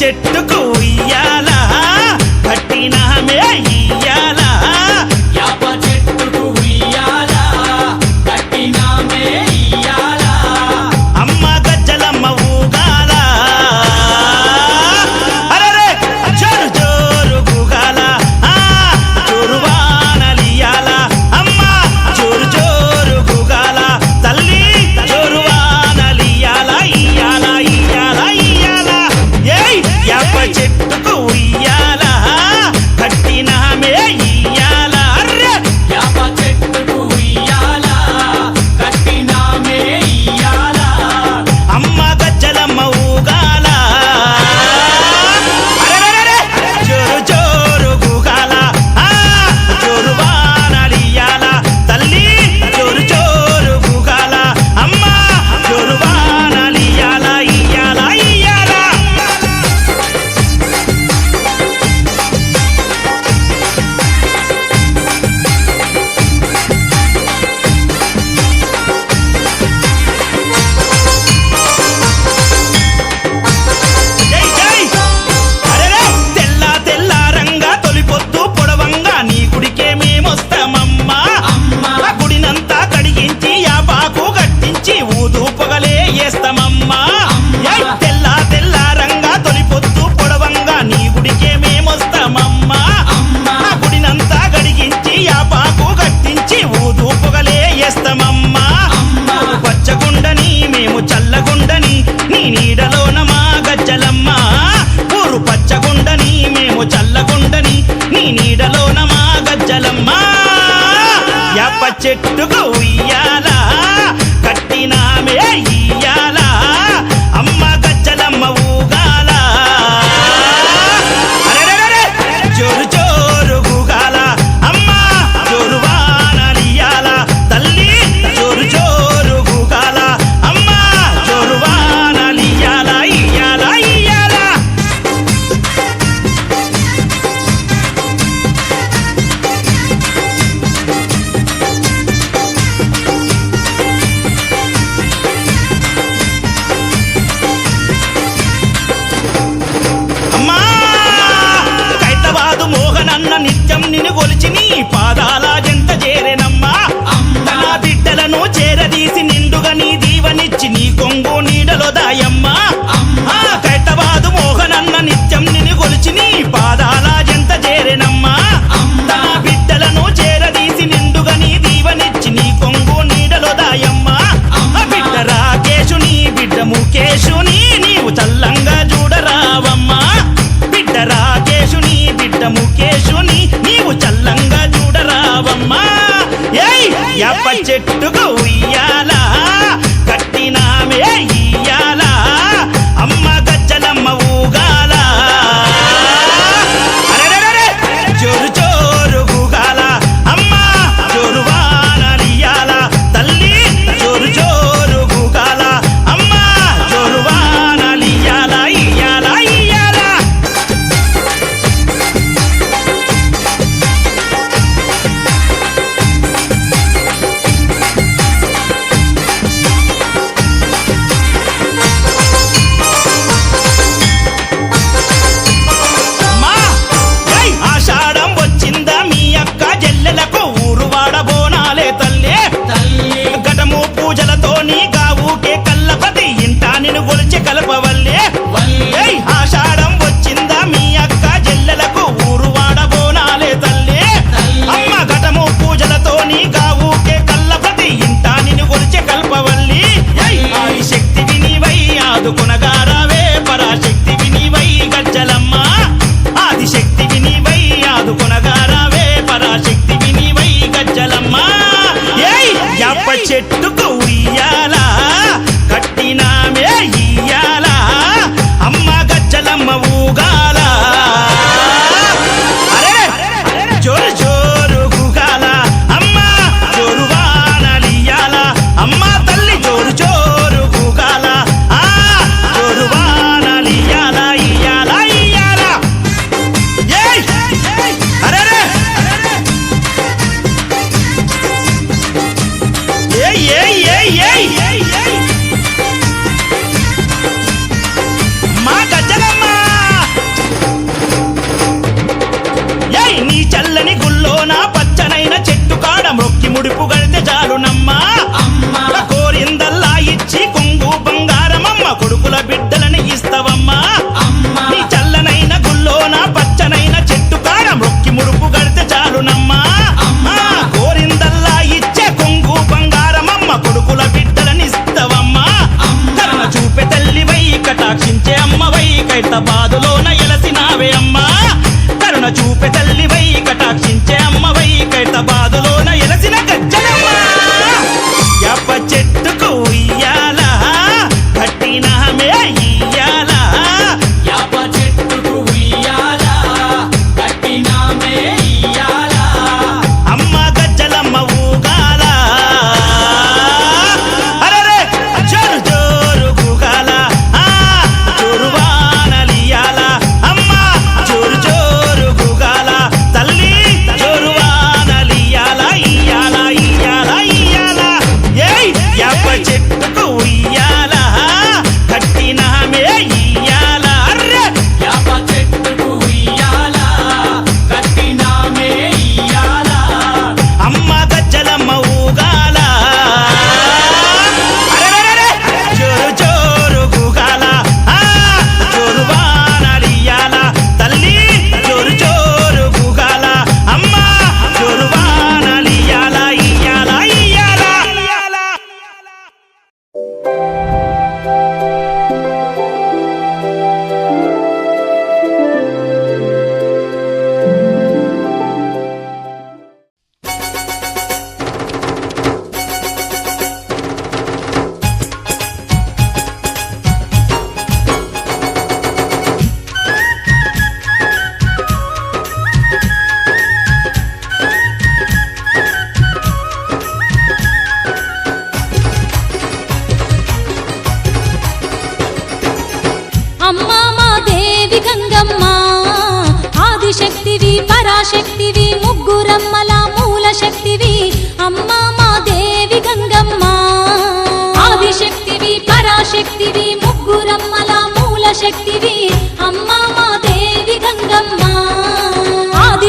చెట్టుకు ఇయ్యాల యాప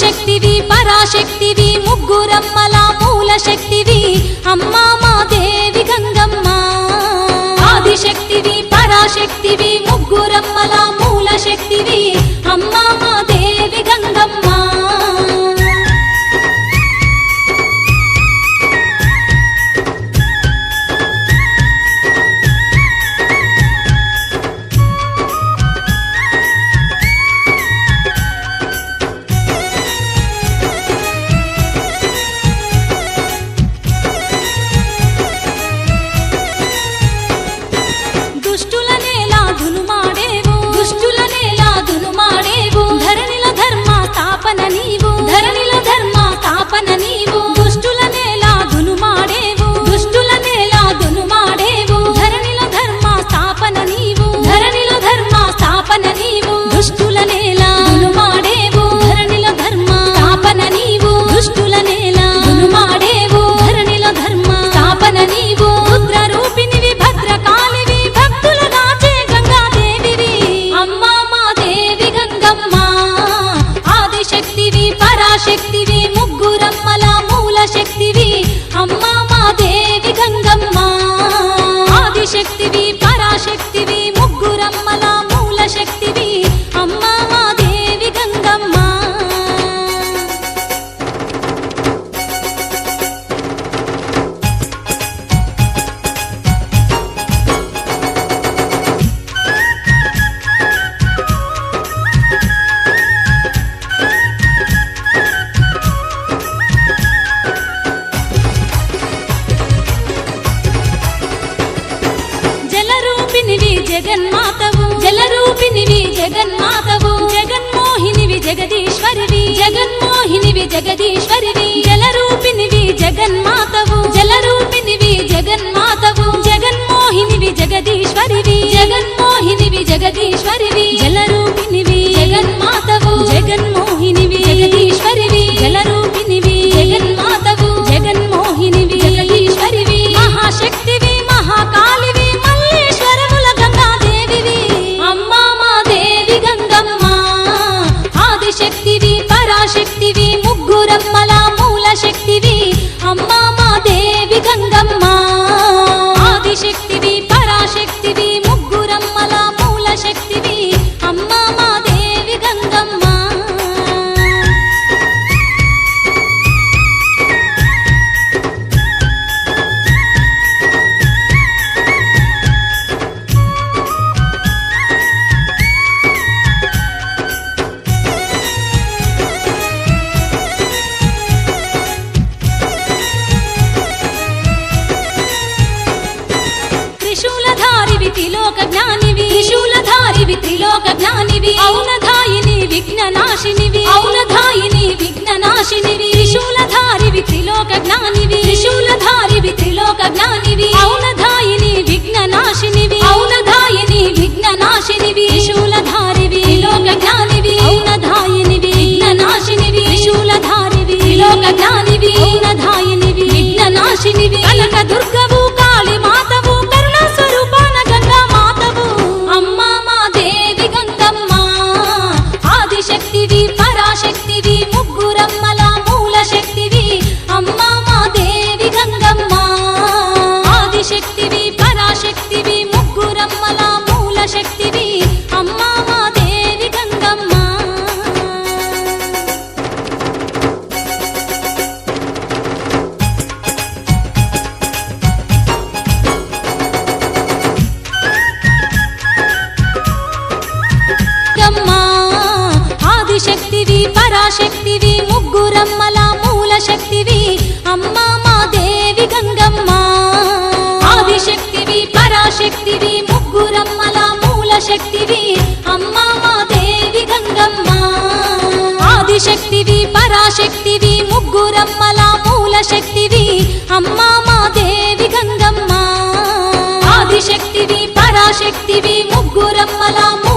శక్తివి పరాశక్తివి ముగ్గురమ్మలా మూల శక్తివి అమ్మా మా దేవి గంగమ్మ. ఆదిశక్తివి పరాశక్తివి ముగ్గురమ్మలా లోక ధ్యానివి ఔనధాయిని విఘ్ననాశినివి. ఔనధాయిని విఘ్ననాశినివి. త్రిశూలధారివి త్రిలోక జ్ఞానివి త్రిశూలధారివి త్రిలోక జ్ఞాని శక్తివి పరాశక్తివి ముగ్గురమ్మల మూల శక్తివి. అమ్మా మా దేవి గంగమ్మ. ఆదిశక్తివి పరాశక్తివి ముగ్గురమ్మల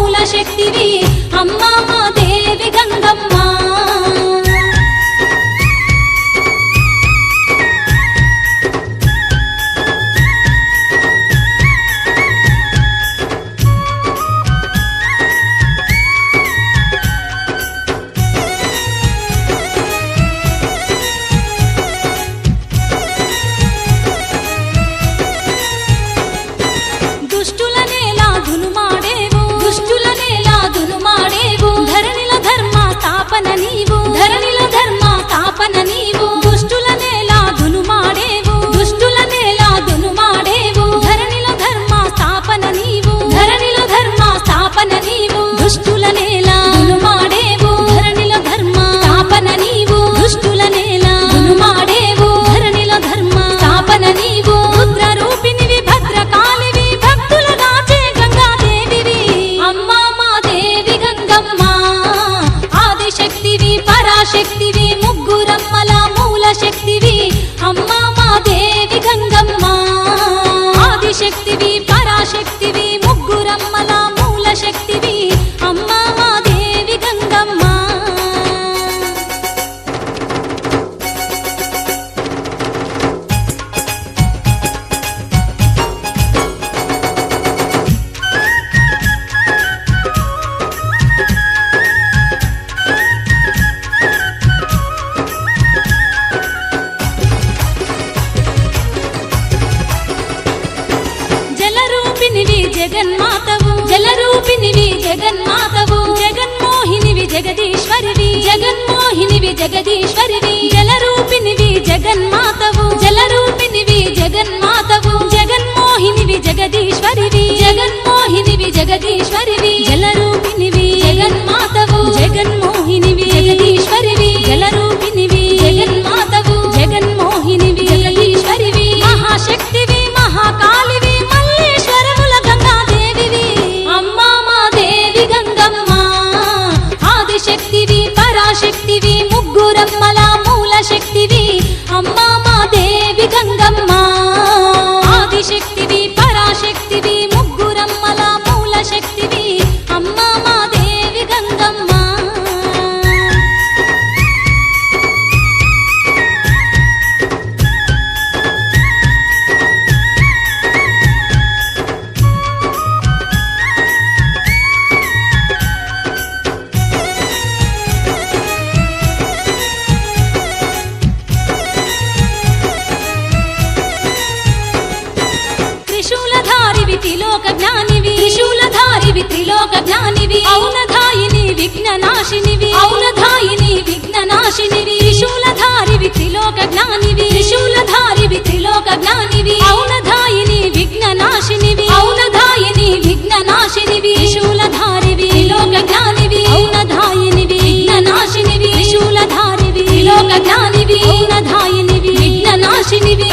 త్రిలోక జ్ఞానివి. త్రిశూలధారివి త్రిలోక జ్ఞానివి. ఔనధాయిని విఘ్ననాశినివి. ఔనధాయిని విఘ్ననాశినివి. త్రిశూలధారివి త్రిలోక జ్ఞానివి. త్రిశూలధారివి త్రిలోక జ్ఞానివి. ఔనధాయిని విఘ్ననాశినివి. ఔనధాయిని విఘ్ననాశినివి. త్రిశూలధారివి త్రిలోక జ్ఞానివి. ఔనధాయినివి విఘ్ననాశినివి. త్రిశూలధారివి త్రిలోక జ్ఞానివి. ఔనధాయినివి విఘ్ననాశినివి.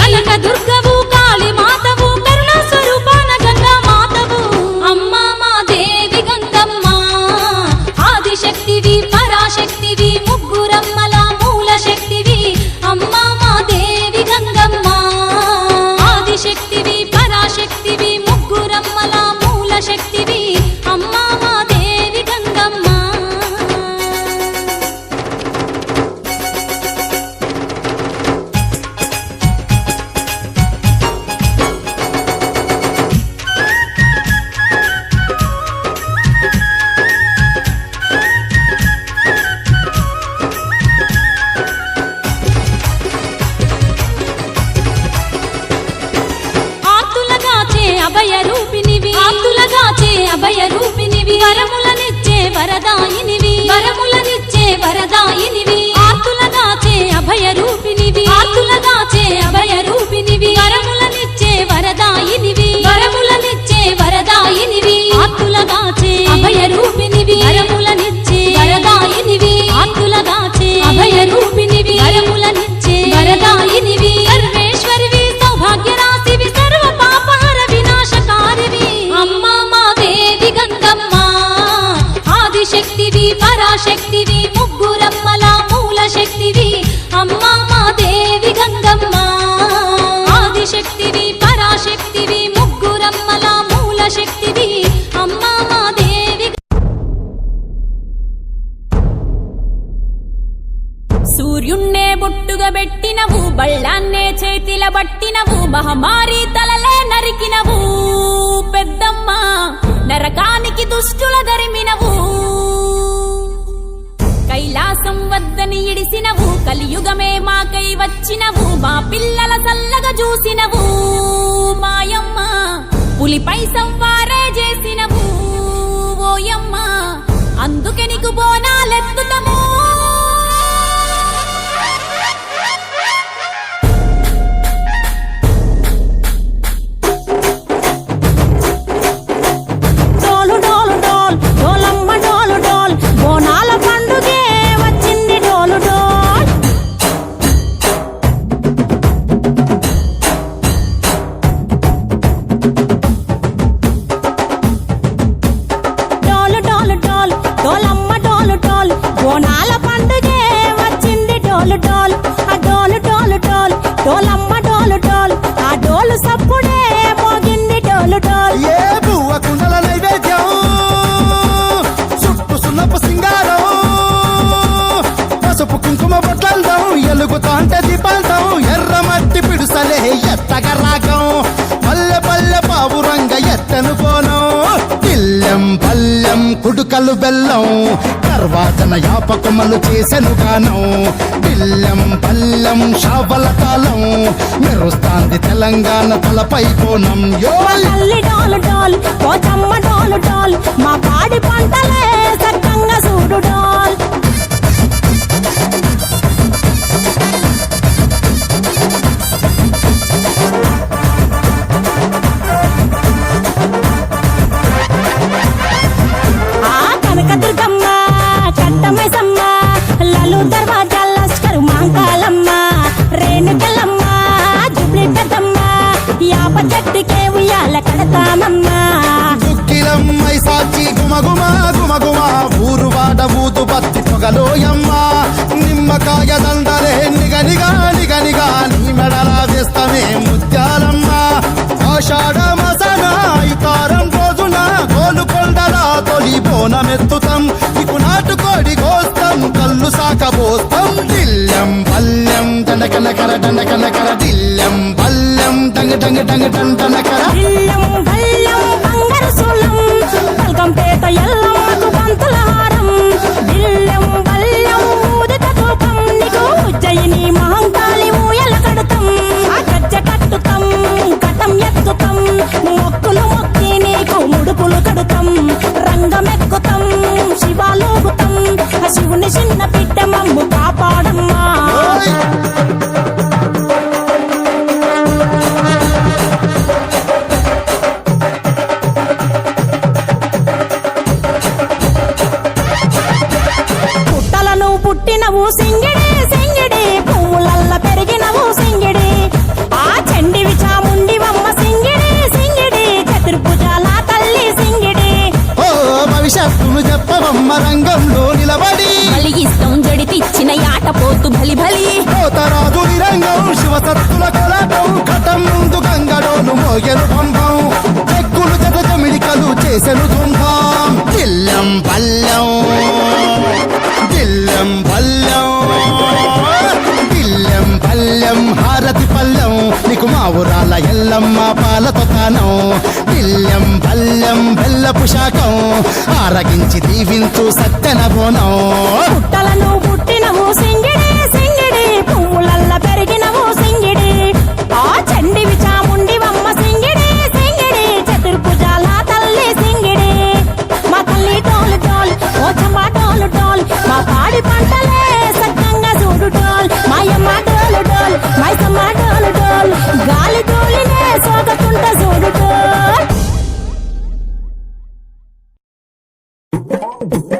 సూర్యున్నే పెట్టినవు బళ్ళాన్నే చేతిల బట్టినవు మహమారి తలలే నరికినవు. పెద్దమ్మ నరకానికి దుష్టుల దరిమినవు. కైలాసం వద్దని ఇడిసినవు కలియుగమే మాకై వచ్చినవు మా పిల్లల సల్లగా చూసినవు. మాయమ్మ పులిపై సంవారే చేసినవు. ఓయమ్మ అందుకే నీకు బోన యాపకమలు చేసెను గానం పిల్లం పల్లం షావల కాలం. మెరుస్తాంది తెలంగాణ తలపై కోణం. యో మా తల్లి మా పాడి పంటలే సక్కంగా చూడు డాల్. కట్టమైసమ్మ లలు దర్వాజా లస్కరు మాంకాలమ్మ. రేణుకలమ్మ జుబ్లి పెద్దమ్మ యాప చెట్టుకే ఉయ్యాల కడతామమ్మా. దుక్కిలమ్మై సాచి గుమగుమ గుమగుమ. ఊరు వాడ ఊదు బత్తి పొగలోయమ్మ. నిమ్మకాయ దండలే నిగనిగా నిగనిగా నీ మెడల వేస్తమే ముత్యాలమ్మ. ఆషాఢ మసన ఇతారం రోజున గోలుకొండల తొలి బోనమెత్తుతాం దండకనకర దండకనకర దిల్లెం టంగ టంగ డంగ డంగ డండనకర ఇల్లం బల్లం బంగారు సూలం. పల్కంపేట ఎల్లమ్మకు పంతుల హారం ఇల్లం బల్లం ఊదిత ధూపం నీకు ఉజ్జయిని మహంకాళి ఊయల కడుతాం. గజ్జ కట్టుతాం కటం ఎత్తుతాం. మొక్కులు మొక్కి నీకు ముడుపులు శివుని చిన్న బిడ్డ మమ్ము కాపాడమ్మా. నీకు ఎల్లమ్మ పాలతో కానం దిల్లం పల్లెం బెల్లపు శాఖం ఆరగించి దీవించు సత్తెన బోనం. పుట్టలను పుట్టినవు సింగిడి Oh,